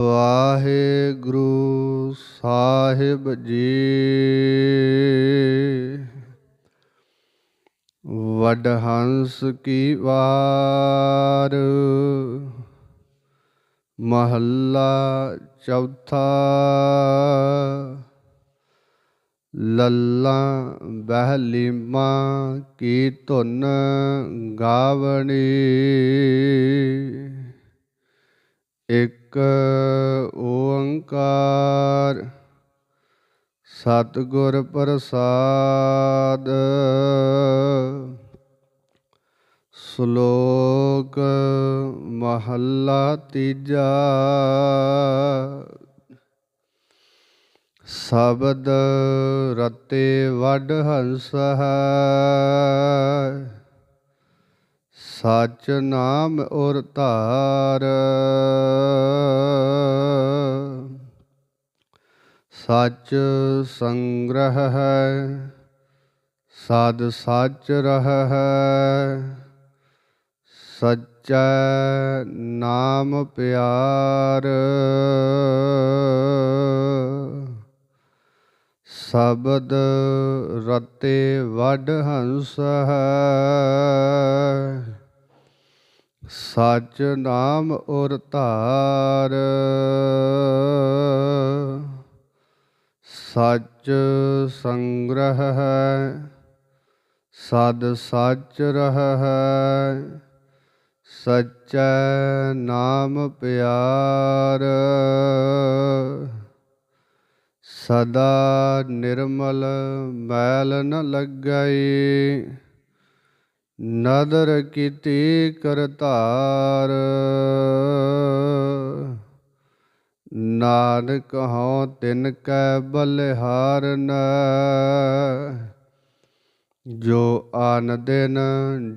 ਵਾਹਿਗੁਰੂ ਸਾਹਿਬ ਜੀ। ਵਡਹੰਸ ਕੀ ਵਾਰ ਮਹੱਲਾ ਚੌਥਾ ਲੱਲਾ ਬਹਿਲੀਮਾ ਕੀ ਧੁਨ ਗਾਵਣੀ। ਇੱਕ ਓੰਕਾਰ ਸਤਿਗੁਰ ਪ੍ਰਸਾਦ ਸ਼ਲੋਕ ਮਹੱਲਾ ਤੀਜਾ ਸ਼ਬਦ ਰਤੇ ਵੱਡ ਹੰਸ ਹੈ। ਸਚ ਨਾਮ ਔਰ ਧਾਰ। ਸਚ ਸੰਗ੍ਰਹ ਹੈ, ਸਦ ਸਚ ਰਹ ਹੈ। ਸਚੈ ਨਾਮ ਪਿਆਰ। ਸ਼ਬਦ ਰਤੇ ਵੱਡ ਹੰਸ ਹੈ। ਸਚ ਨਾਮ ਔਰ ਧਾਰ। ਸਚ ਸੰਗ੍ਰਹ ਹੈ, ਸਦ ਸਚ ਰਹ ਹੈ। ਸਚੈ ਨਾਮ ਪਿਆਰ। ਸਦਾ ਨਿਰਮਲ ਮੈਲ ਨ ਲੱਗਈ ਨਦਰ ਕੀਤੀ ਕਰਤਾਰ। ਨਾਨਕ ਹਉ ਤਿਨ ਕੈ ਬਲਿਹਾਰਨ ਜੋ ਆਨ ਦਿਨ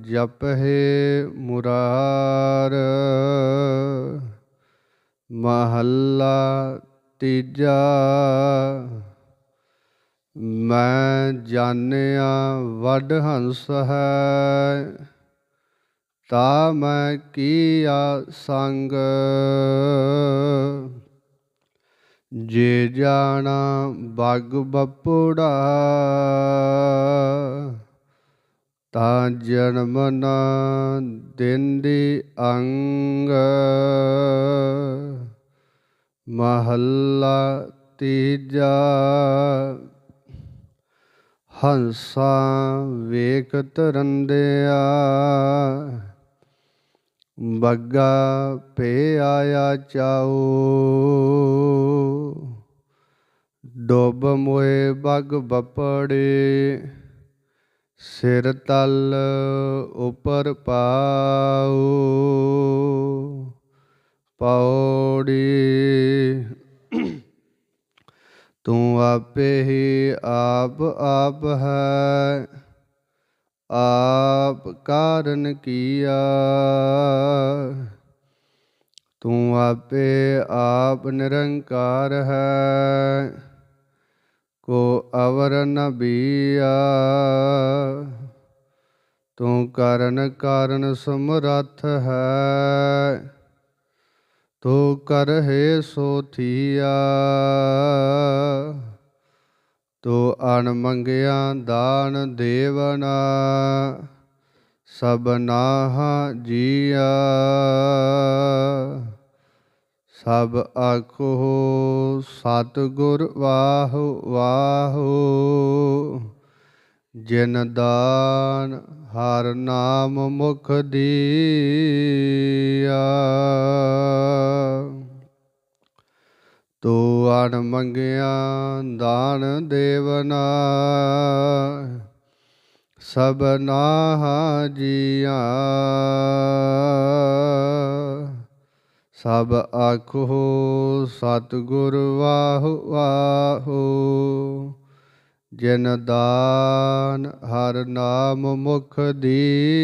ਜਪਹਿ ਮੁਰਾਰ। ਮਹੱਲਾ ਤੀਜਾ ਮੈਂ ਜਾਣਿਆ ਵਡ ਹੰਸ ਹੈ, ਤਾ ਮੈਂ ਕੀਆ ਸੰਗ। ਜੇ ਜਾਣਾ ਬਗ ਬਪੁੜਾ, ਤਾਂ ਜਨਮ ਨਾ ਦਿੰਦੀ ਅੰਗ। ਮਹੱਲਾ ਤੀਜਾ ਹੰਸਾ ਵੇਖ ਤਰੰਦਿਆ ਬੱਗਾ ਪੇ ਆਇਆ ਚਾਉ। ਡੋਬ ਮੋਏ ਬਗ ਬਪੜੇ, ਸਿਰ ਤਲ ਉਪਰ ਪਾਉ। ਤੂੰ ਆਪੇ ਹੀ ਆਪ ਆਪ ਹੈ ਆਪ ਕਾਰਨ ਕੀਆ ਤੂੰ ਆਪੇ ਆਪ ਨਿਰੰਕਾਰ ਹੈ ਕੋ ਅਵਰ ਨ ਬੀਆ ਤੂੰ ਕਰਨ ਕਾਰਨ ਸਮਰੱਥ ਹੈ ਤੂੰ ਕਰਹਿ ਸੋ ਥੀਆ ਤੂੰ ਅਣ ਮੰਗਿਆ ਦਾਨ ਦੇਵਨਾ ਸਭਨਾ ਜੀਆ। ਸਭ ਆਖੋ, ਸਤਿਗੁਰ ਵਾਹੁ ਵਾਹੁ, ਜਿਨ ਦਾਨ ਹਰ ਨਾਮ ਮੁਖ ਦੀਆ। ਤੂੰ ਅਣ ਮੰਗਿਆ, ਦਾਨ ਦੇਵਨਾ ਸਭਨਾ ਜੀਆ। ਸਭ ਆਖੋ, ਸਤਿਗੁਰ ਵਾਹੁ ਵਾਹੁ, ਜਿਨ ਦਾਨ ਹਰ ਨਾਮ ਮੁਖ ਦੀਆ।